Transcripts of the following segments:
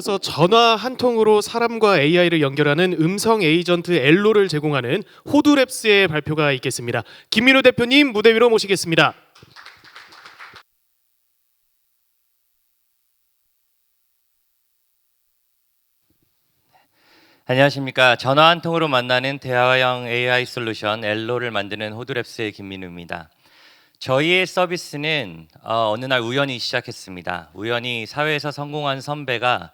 이어서 전화 한 통으로 사람과 AI를 연결하는 음성 에이전트 엘로를 제공하는 호두랩스의 발표가 있겠습니다. 김민우 대표님 무대 위로 모시겠습니다. 안녕하십니까. 전화 한 통으로 만나는 대화형 AI 솔루션 엘로를 만드는 호두랩스의 김민우입니다. 저희의 서비스는 어, 어느 날 우연히 시작했습니다. 우연히 사회에서 성공한 선배가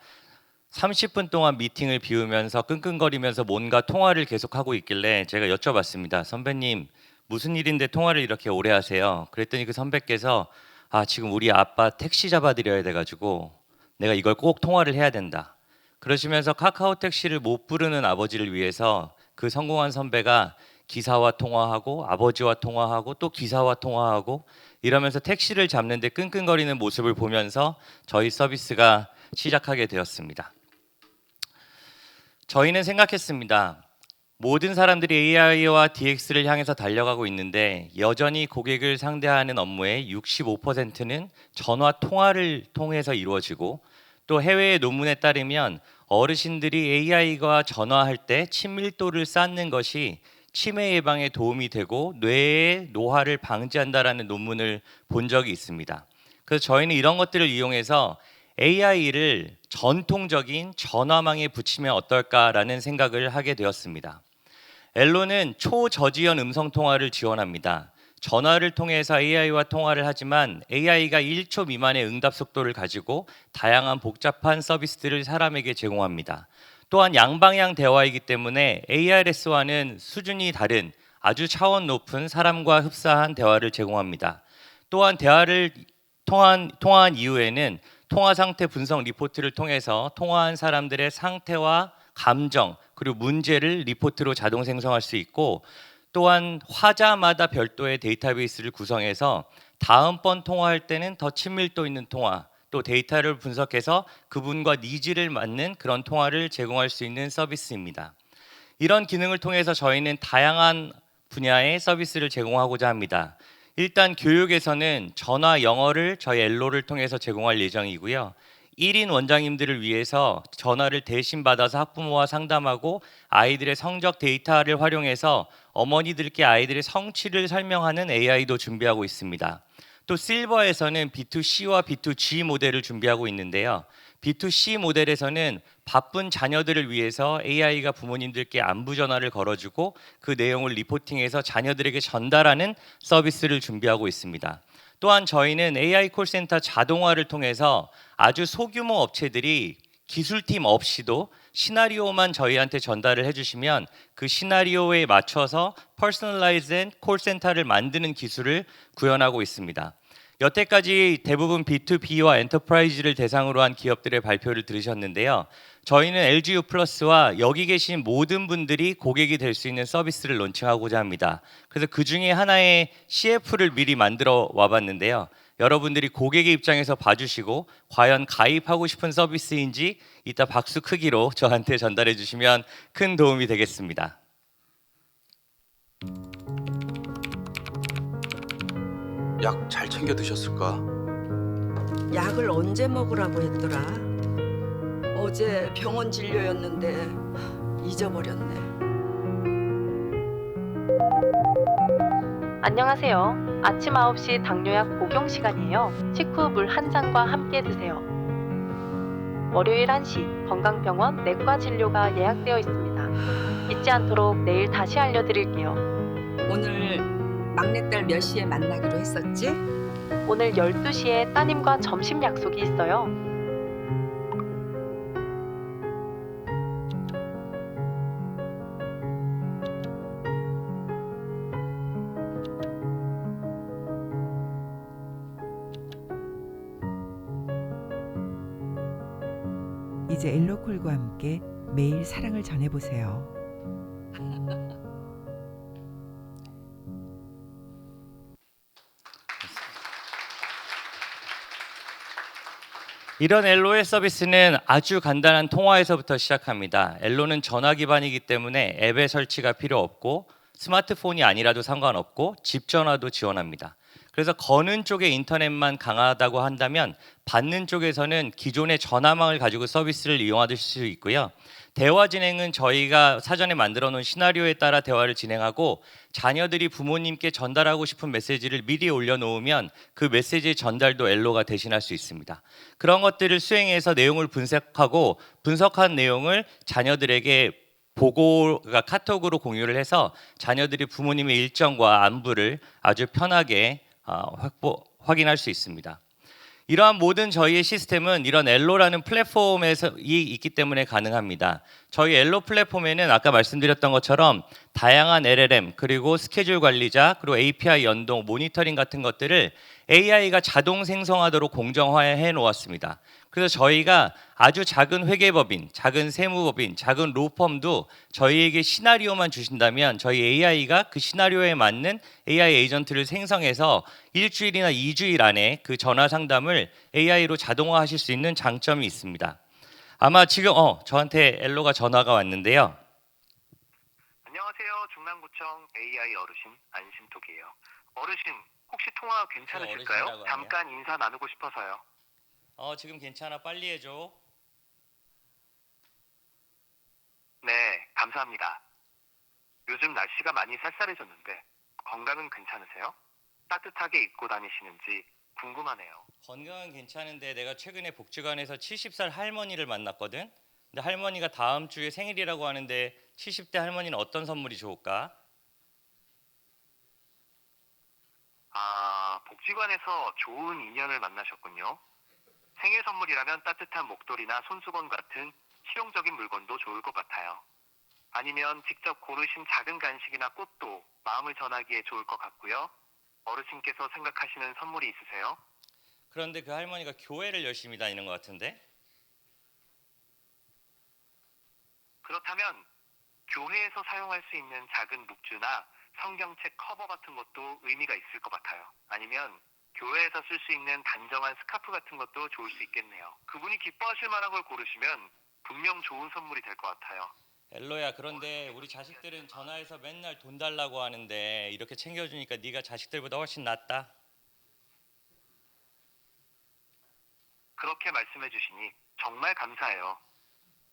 30분 동안 미팅을 비우면서 끙끙거리면서 뭔가 통화를 계속하고 있길래 제가 여쭤봤습니다. 선배님 무슨 일인데 통화를 이렇게 오래 하세요? 그랬더니 그 선배께서 아 지금 우리 아빠 택시 잡아드려야 돼가지고 내가 이걸 꼭 통화를 해야 된다. 그러시면서 카카오 택시를 못 부르는 아버지를 위해서 그 성공한 선배가 기사와 통화하고 아버지와 통화하고 또 기사와 통화하고 이러면서 택시를 잡는데 끙끙거리는 모습을 보면서 저희 서비스가 시작하게 되었습니다. 저희는 생각했습니다. 모든 사람들이 AI와 DX를 향해서 달려가고 있는데 여전히 고객을 상대하는 업무의 65%는 전화 통화를 통해서 이루어지고 또 해외의 논문에 따르면 어르신들이 AI가 전화할 때 친밀도를 쌓는 것이 치매 예방에 도움이 되고 뇌의 노화를 방지한다라는 논문을 본 적이 있습니다. 그래서 저희는 이런 것들을 이용해서 AI를 전통적인 전화망에 붙이면 어떨까라는 생각을 하게 되었습니다. 엘로는 초저지연 음성 통화를 지원합니다. 전화를 통해서 AI와 통화를 하지만 AI가 1초 미만의 응답 속도를 가지고 다양한 복잡한 서비스들을 사람에게 제공합니다. 또한 양방향 대화이기 때문에 ARS와는 수준이 다른 아주 차원 높은 사람과 흡사한 대화를 제공합니다. 또한 대화를 통한, 통화한 이후에는 통화 상태 분석 리포트를 통해서 통화한 사람들의 상태와 감정 그리고 문제를 리포트로 자동 생성할 수 있고 또한 화자마다 별도의 데이터베이스를 구성해서 다음번 통화할 때는 더 친밀도 있는 통화 또 데이터를 분석해서 그분과 니즈를 맞는 그런 통화를 제공할 수 있는 서비스입니다. 이런 기능을 통해서 저희는 다양한 분야의 서비스를 제공하고자 합니다. 일단 교육에서는 전화 영어를 저희 엘로를 통해서 제공할 예정이고요. 1인 원장님들을 위해서 전화를 대신 받아서 학부모와 상담하고 아이들의 성적 데이터를 활용해서 어머니들께 아이들의 성취를 설명하는 AI도 준비하고 있습니다. 또 실버에서는 B2C와 B2G 모델을 준비하고 있는데요. B2C 모델에서는 바쁜 자녀들을 위해서 AI가 부모님들께 안부 전화를 걸어주고 그 내용을 리포팅해서 자녀들에게 전달하는 서비스를 준비하고 있습니다. 또한 저희는 AI 콜센터 자동화를 통해서 아주 소규모 업체들이 기술팀 없이도 시나리오만 저희한테 전달을 해주시면 그 시나리오에 맞춰서 퍼스널라이즈된 콜센터를 만드는 기술을 구현하고 있습니다. 여태까지 대부분 B2B와 엔터프라이즈를 대상으로 한 기업들의 발표를 들으셨는데요. 저희는 LGU 플러스와 여기 계신 모든 분들이 고객이 될 수 있는 서비스를 론칭하고자 합니다. 그래서 그 중에 하나의 CF를 미리 만들어 와봤는데요. 여러분들이 고객의 입장에서 봐주시고 과연 가입하고 싶은 서비스인지 이따 박수 크기로 저한테 전달해 주시면 큰 도움이 되겠습니다. 약 잘 챙겨 드셨을까? 약을 언제 먹으라고 했더라? 어제 병원 진료였는데 잊어버렸네. 안녕하세요. 아침 9시 당뇨약 복용 시간이에요. 식후 물 한 잔과 함께 드세요. 월요일 1시 건강병원 내과 진료가 예약되어 있습니다. 잊지 않도록 내일 다시 알려드릴게요. 오늘 막내딸 몇 시에 만나기로 했었지? 오늘 12시에 따님과 점심 약속이 있어요. 이제 엘로콜과 함께 매일 사랑을 전해보세요. 이런 엘로의 서비스는 아주 간단한 통화에서부터 시작합니다. 엘로는 전화 기반이기 때문에 앱의 설치가 필요 없고 스마트폰이 아니라도 상관없고 집 전화도 지원합니다. 그래서 거는 쪽의 인터넷만 강하다고 한다면 받는 쪽에서는 기존의 전화망을 가지고 서비스를 이용하실 수 있고요. 대화 진행은 저희가 사전에 만들어 놓은 시나리오에 따라 대화를 진행하고 자녀들이 부모님께 전달하고 싶은 메시지를 미리 올려놓으면 그 메시지의 전달도 엘로가 대신할 수 있습니다. 그런 것들을 수행해서 내용을 분석하고 분석한 내용을 자녀들에게 보고가 카톡으로 공유를 해서 자녀들이 부모님의 일정과 안부를 아주 편하게 어, 확보 확인할 수 있습니다. 이러한 모든 저희의 시스템은 이런 엘로라는 플랫폼에서 이 있기 때문에 가능합니다. 저희 엘로 플랫폼에는 아까 말씀드렸던 것처럼 다양한 LLM 그리고 스케줄 관리자 그리고 API 연동 모니터링 같은 것들을 AI가 자동 생성하도록 공정화해 놓았습니다. 그래서 저희가 아주 작은 회계법인, 작은 세무법인, 작은 로펌도 저희에게 시나리오만 주신다면 저희 AI가 그 시나리오에 맞는 AI 에이전트를 생성해서 일주일이나 이주일 안에 그 전화 상담을 AI로 자동화하실 수 있는 장점이 있습니다. 아마 지금 어 저한테 엘로가 전화가 왔는데요. 안녕하세요. 중남구청 AI 어르신 안심톡이에요. 어르신 혹시 통화 괜찮으실까요? 어르신이라고 하네요. 잠깐 인사 나누고 싶어서요. 어 지금 괜찮아 빨리 해줘. 네, 감사합니다. 요즘 날씨가 많이 쌀쌀해졌는데 건강은 괜찮으세요? 따뜻하게 입고 다니시는지 궁금하네요. 건강은 괜찮은데 내가 최근에 복지관에서 70살 할머니를 만났거든. 근데 할머니가 다음 주에 생일이라고 하는데 70대 할머니는 어떤 선물이 좋을까? 아, 복지관에서 좋은 인연을 만나셨군요. 생일 선물이라면 따뜻한 목도리나 손수건 같은 실용적인 물건도 좋을 것 같아요. 아니면 직접 고르신 작은 간식이나 꽃도 마음을 전하기에 좋을 것 같고요. 어르신께서 생각하시는 선물이 있으세요? 그런데 그 할머니가 교회를 열심히 다니는 것 같은데? 그렇다면 교회에서 사용할 수 있는 작은 묵주나 성경책 커버 같은 것도 의미가 있을 것 같아요. 아니면 교회에서 쓸 수 있는 단정한 스카프 같은 것도 좋을 수 있겠네요. 그분이 기뻐하실 만한 걸 고르시면 분명 좋은 선물이 될 것 같아요. 엘로야 그런데 우리 자식들은 전화해서 맨날 돈 달라고 하는데 이렇게 챙겨주니까 네가 자식들보다 훨씬 낫다. 그렇게 말씀해 주시니 정말 감사해요.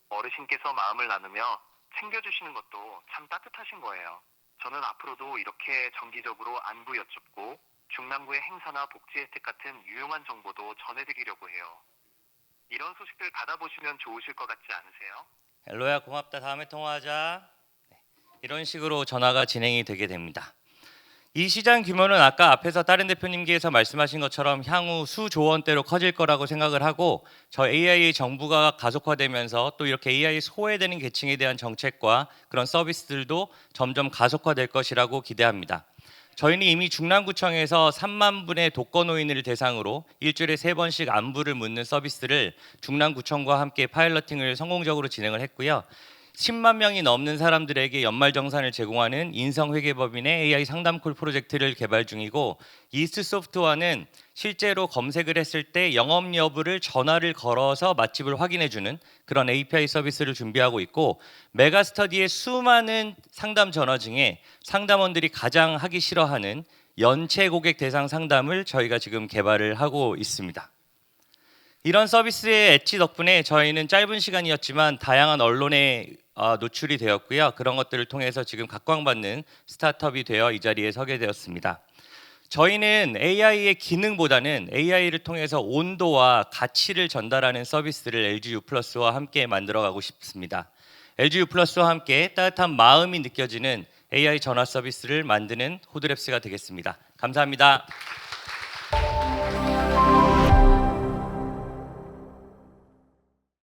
어르신께서 마음을 나누며 챙겨주시는 것도 참 따뜻하신 거예요. 저는 앞으로도 이렇게 정기적으로 안부 여쭙고 중남구의 행사나 복지 혜택 같은 유용한 정보도 전해드리려고 해요. 이런 소식들 받아보시면 좋으실 것 같지 않으세요? 엘로야 고맙다. 다음에 통화하자. 네, 이런 식으로 전화가 진행이 되게 됩니다. 이 시장 규모는 아까 앞에서 다른 대표님께서 말씀하신 것처럼 향후 수조 원대로 커질 거라고 생각을 하고 저 AI 정부가 가속화되면서 또 이렇게 AI 소외되는 계층에 대한 정책과 그런 서비스들도 점점 가속화될 것이라고 기대합니다. 저희는 이미 중랑구청에서 3만 분의 독거노인을 대상으로 일주일에 세 번씩 안부를 묻는 서비스를 중랑구청과 함께 파일러팅을 성공적으로 진행을 했고요. 10만 명이 넘는 사람들에게 연말 정산을 제공하는 인성회계법인의 AI 상담콜 프로젝트를 개발 중이고 이스트 소프트와는 실제로 검색을 했을 때 영업 여부를 전화를 걸어서 맛집을 확인해 주는 그런 API 서비스를 준비하고 있고 메가스터디의 수많은 상담 전화 중에 상담원들이 가장 하기 싫어하는 연체 고객 대상 상담을 저희가 지금 개발을 하고 있습니다. 이런 서비스의 엣지 덕분에 저희는 짧은 시간이었지만 다양한 언론에 어, 노출이 되었고요. 그런 것들을 통해서 지금 각광받는 스타트업이 되어 이 자리에 서게 되었습니다. 저희는 AI의 기능보다는 AI를 통해서 온도와 가치를 전달하는 서비스를 LG U 플러스와 함께 만들어가고 싶습니다. LG U 플러스와 함께 따뜻한 마음이 느껴지는 AI 전화 서비스를 만드는 호드랩스가 되겠습니다. 감사합니다.